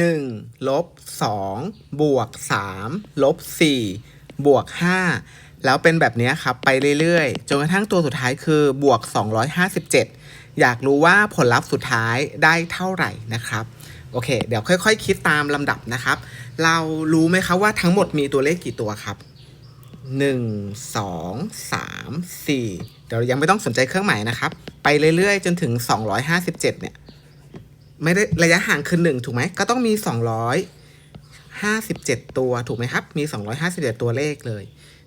1ลบ2บวก3ลบ4บวก5แล้วเป็นแบบนี้ครับ ไปเรื่อยๆ จนกระทั่งตัวสุดท้ายคือบวก 257 อยากรู้ว่าผลลัพธ์สุดท้ายได้เท่าไหร่นะครับโอเค เดี๋ยวค่อยๆคิดตามลำดับนะครับ เรารู้ไหมครับว่าทั้งหมดมีตัวเลขกี่ตัวครับหนึ่งสองสามสี่เดี๋ยวยังไม่ต้องสนใจเครื่องหมายนะครับ ไปเรื่อยๆ จนถึงสองร้อยห้าสิบเจ็ดเนี่ย ไม่ได้ระยะห่างคือหนึ่งถูกไหม ก็ต้องมีสองร้อยห้าสิบเจ็ดตัวถูกไหมครับ มีสองร้อยห้าสิบเจ็ดตัวเลขเลย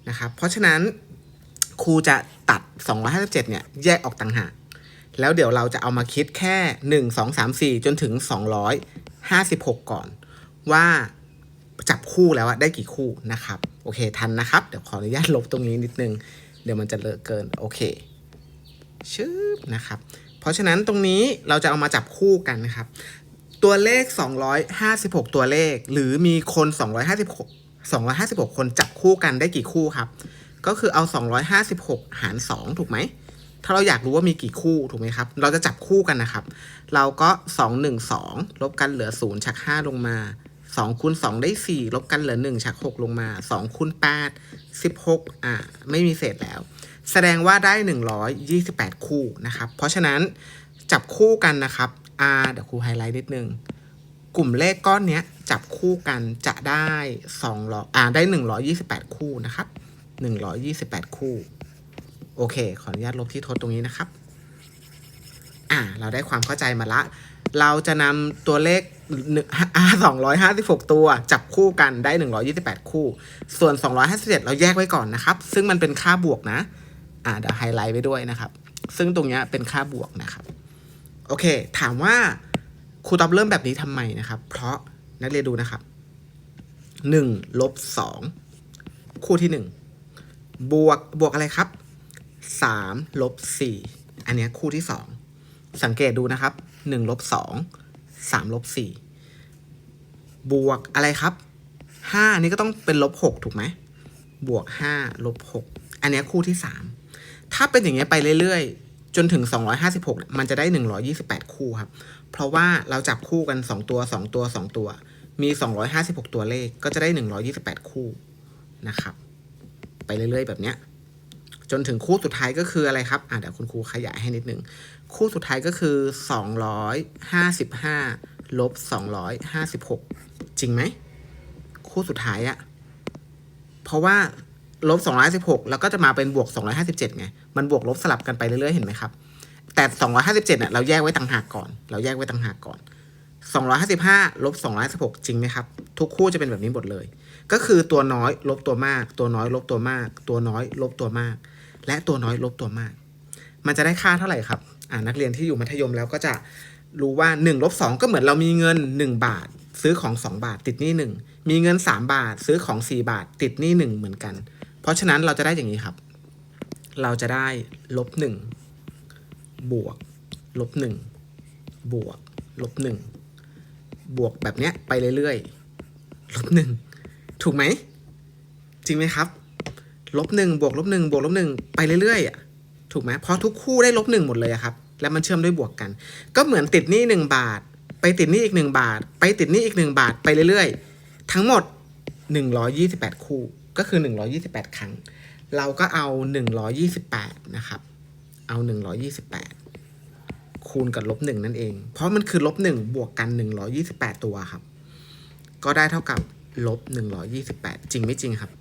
นะครับ เพราะฉะนั้นครูจะตัดสองร้อยห้าสิบเจ็ดเนี่ยแยกออกต่างหาก แล้วเดี๋ยวเราจะเอามาคิดแค่หนึ่งสองสามสี่จนถึงสองร้อยห้าสิบหกก่อน ว่าจับคู่แล้วอะได้กี่คู่นะครับ โอเคทันนะครับ เดี๋ยวขออนุญาตลบตรงนี้นิดนึง เดี๋ยวมันจะเลอะเกิน โอเคชึบนะครับ เพราะฉะนั้นตรงนี้เราจะเอามาจับคู่กันนะครับ ตัวเลข 256 ตัวเลข หรือมีคน 256 256 คนจับคู่กันได้กี่คู่ครับ ก็คือเอา 256 หาร 2 ถูกไหม ถ้าเราอยากรู้ว่ามีกี่คู่ถูกไหมครับ เราจะจับคู่กันนะครับ เราก็ 2 1 2 ลบกันเหลือ0ชัก 5 ลงมา 2คูณ2ได้4ลบกันเหลือ1ชัก6ลงมา2คูณ8 16อ่าไม่มีเศษแล้ว แสดงว่าได้128คู่นะครับ เพราะฉะนั้นจับคู่กันนะครับอ่าเดี๋ยวครูไฮไลท์นิดนึงกลุ่มเลขก้อนเนี้ยจับคู่กันจะได้200อ่าได้128คู่นะครับ128คู่ โอเค ขออนุญาตลบที่ทดตรงนี้นะครับ อ่าเราได้ความเข้าใจมาละ เราจะนำตัวเลขอ่า256ตัว จับคู่กันได้128คู่ ส่วน257เราแยกไว้ก่อนนะครับ ซึ่งมันเป็นค่าบวกนะ อ่าเดี๋ยวไฮไลท์ไว้ด้วยนะครับ ซึ่งตรงนี้เป็นค่าบวกนะครับ โอเค ถามว่าครูตอบเริ่มแบบนี้ทำไมนะครับ เพราะนักเรียนดูนะครับ1ลบ2คู่ที่1บวกบวกอะไรครับ3ลบ4อันนี้คู่ที่2 สังเกตดูนะครับ1ลบ2 3ลบ4บวกอะไรครับ5นี่ก็ต้องเป็นลบ6ถูกไหม บวก5ลบ6อันนี้คู่ที่ 3 ถ้าเป็นอย่างเงี้ยไปเรื่อยๆ จนถึง 256 มันจะได้ 128 คู่ครับ เพราะว่าเราจับคู่กัน 2 ตัว 2 ตัว 2 ตัว มี 256 ตัวเลขก็จะได้ 128 คู่นะครับ ไปเรื่อยๆ แบบเนี้ย จนถึงคู่สุดท้ายก็คืออะไรครับ อะเดี๋ยวคุณครูขยายให้นิดนึง คู่สุดท้ายก็คือ 255ลบ256 จริงไหม คู่สุดท้ายอะเพราะว่าลบ216แล้วก็จะมาเป็นบวก 257 ไง มันบวกลบสลับกันไปเรื่อยๆ เห็นไหมครับ แต่ 257เนี่ยเราแยกไว้ต่างหากก่อน เราแยกไว้ต่างหากก่อน 255ลบ216จริงไหมครับ ทุกคู่จะเป็นแบบนี้หมดเลย ก็คือตัวน้อยลบตัวมาก ตัวน้อยลบตัวมาก ตัวน้อยลบตัวมาก และตัวน้อยลบตัวมาก มันจะได้ค่าเท่าไหร่ครับอ่านักเรียนที่อยู่มัธยมแล้วก็จะรู้ว่า1ลบ2ก็เหมือนเรามีเงิน 1 บาท ซื้อของ 2 บาท ติดหนี้1มีเงิน 3 บาท ซื้อของ 4 บาท ติดหนี้1เหมือนกัน เพราะฉะนั้นเราจะได้อย่างนี้ครับ เราจะได้ลบ1บวกลบ1บวกลบ1บวกแบบเนี้ยไปเรื่อยๆลบ1ถูกไหม จริงไหมครับ ลบหนึ่งบวกลบหนึ่งบวกลบหนึ่งไปเรื่อยๆอะถูกไหมเพราะทุกคู่ได้ลบหนึ่งหมดเลยครับ แล้วมันเชื่อมด้วยบวกกัน ก็เหมือนติดหนี้หนึ่งบาท ไปติดหนี้อีกหนึ่งบาท ไปติดหนี้อีกหนึ่งบาทไปเรื่อยๆ ทั้งหมดหนึ่งร้อยี่สิบแปดคู่ก็คือหนึ่งร้อยี่สิบแปดครั้ง เราก็เอาหนึ่งร้อยี่สิบแปดนะครับ เอาหนึ่งร้อยี่สิบแปดคูณกับลบหนึ่งนั่นเอง เพราะมันคือลบหนึ่งบวกกันหนึ่งร้อยี่สิบแปดตัวครับ ก็ได้เท่ากับลบหนึ่งร้อยี่สิบแปดจริงไม่จริงครับ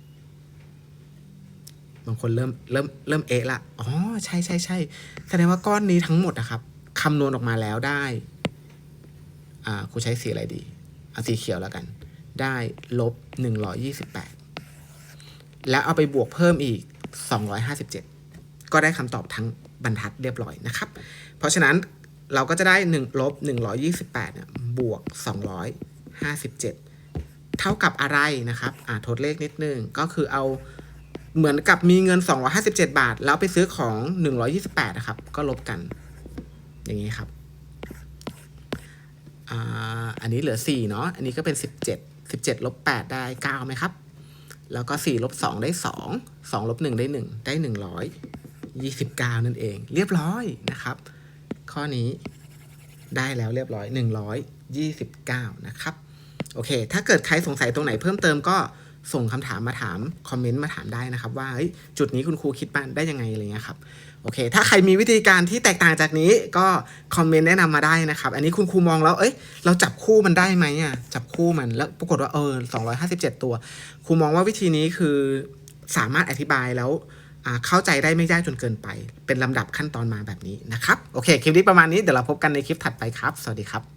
บางคนเริ่มเริ่มเริ่มเอะละอ๋อใช่ใช่ใช่แสดงว่าก้อนนี้ทั้งหมดนะครับคำนวณออกมาแล้วได้ อ่าครูใช้สีอะไรดีเอาสีเขียวแล้วกัน ได้ลบหนึ่งร้อยี่สิบแปดแล้วเอาไปบวกเพิ่มอีกสองร้อยห้าสิบเจ็ดก็ได้คำตอบทั้งบรรทัดเรียบร้อยนะครับ เพราะฉะนั้นเราก็จะได้หนึ่งลบหนึ่งร้อยี่สิบแปดเนี่ยบวกสองร้อยห้าสิบเจ็ดเท่ากับอะไรนะครับ อ่าทดเลขนิดนึง ก็คือเอา เหมือนกับมีเงิน 257 บาท แล้วไปซื้อของ 128นะครับ ก็ลบกัน อย่างนี้ครับอันนี้เหลือ 4 เนาะอันนี้ก็เป็น 17 17ลบ8ได้9ไหมครับ แล้วก็ 4 ลบ 2 ได้ 2 2ลบ1ได้ 1 ได้ 129 นั่นเอง เรียบร้อยนะครับ ข้อนี้ได้แล้วเรียบร้อย 129 นะครับ โอเค ถ้าเกิดใครสงสัยตรงไหนเพิ่มเติมก็ ส่งคำถามมาถามคอมเมนต์มาถามได้นะครับ ว่าจุดนี้คุณครูคิดมาได้ยังไงอะไรเงี้ยครับโอเค ถ้าใครมีวิธีการที่แตกต่างจากนี้ก็คอมเมนต์แนะนำมาได้นะครับ อันนี้คุณครูมองแล้วเอ้ยเราจับคู่มันได้ไหมอะจับคู่มันแล้วปรากฏว่าเออ257 ตัวครูมองว่าวิธีนี้คือสามารถอธิบายแล้วเข้าใจได้ไม่ยากจนเกินไป เป็นลำดับขั้นตอนมาแบบนี้นะครับ โอเค คลิปนี้ประมาณนี้ เดี๋ยวเราพบกันในคลิปถัดไปครับ สวัสดีครับ